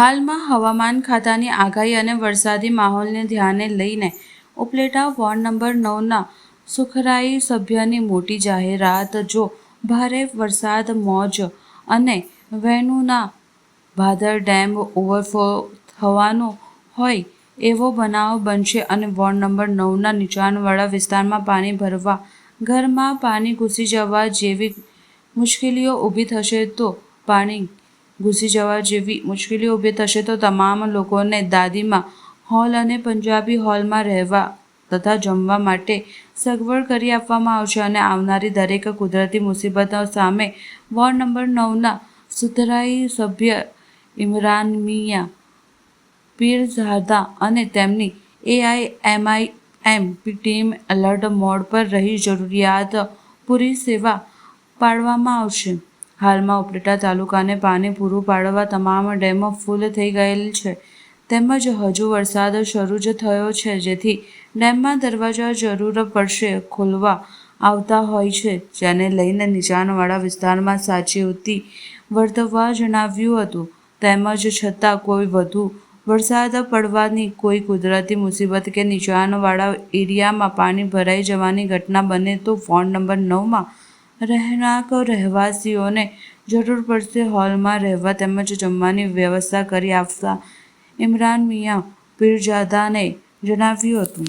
હાલમાં હવામાન ખાતાની આગાહી અને વરસાદી માહોલને ધ્યાને લઈને ઉપલેટા વોર્ડ નંબર નવના સુખરાઈ સભ્યની મોટી જાહેરાત, જો ભારે વરસાદ, મોજ અને વેણુના ભાદર ડેમ ઓવરફ્લો થવાનો હોય એવો બનાવ બનશે અને વોર્ડ નંબર નવના નીચાણવાળા વિસ્તારમાં પાણી ભરવા, ઘરમાં પાણી ઘૂસી જવા જેવી મુશ્કેલીઓ ઊભી થશે, તો પાણી ઘૂસી જવા જેવી મુશ્કેલીઓ ઊભી થશે તો તમામ લોકોને દાદીમાં હોલ અને પંજાબી હોલમાં રહેવા તથા જમવા માટે સગવડ કરી આપવામાં આવશે અને આવનારી દરેક કુદરતી મુસીબતો સામે વોર્ડ નંબર નવના સુધરાઈ સભ્ય ઇમરાન મિયા પીરઝાદા અને તેમની એઆઈએમઆઈએમ ટીમ એલર્ટ મોડ પર રહી જરૂરિયાત પૂરી સેવા પાડવામાં આવશે. હાલમાં ઉપલેટા તાલુકાને પાણી પૂરું પાડવા તમામ ડેમો ફૂલ થઈ ગયેલ છે. તેમજ હજુ વરસાદ શરૂ જ થયો છે, જેથી ડેમમાં દરવાજા જરૂર પડશે ખોલવા આવતા હોય છે. જેને લઈને નીચાણવાળા વિસ્તારમાં સાચેતી વર્તવા જણાવ્યું હતું. તેમજ છતાં કોઈ વધુ વરસાદ પડવાની કોઈ કુદરતી મુસીબત કે નીચાણવાળા એરિયામાં પાણી ભરાઈ જવાની ઘટના બને તો ફોન નંબર નવમાં રહેણાંક રહેવાસીઓને જરૂર પડશે હોલમાં રહેવા તેમજ જમવાની વ્યવસ્થા કરી આપવા. ઇમરાન મિયા પીરજાદાને જણાવ્યું હતું.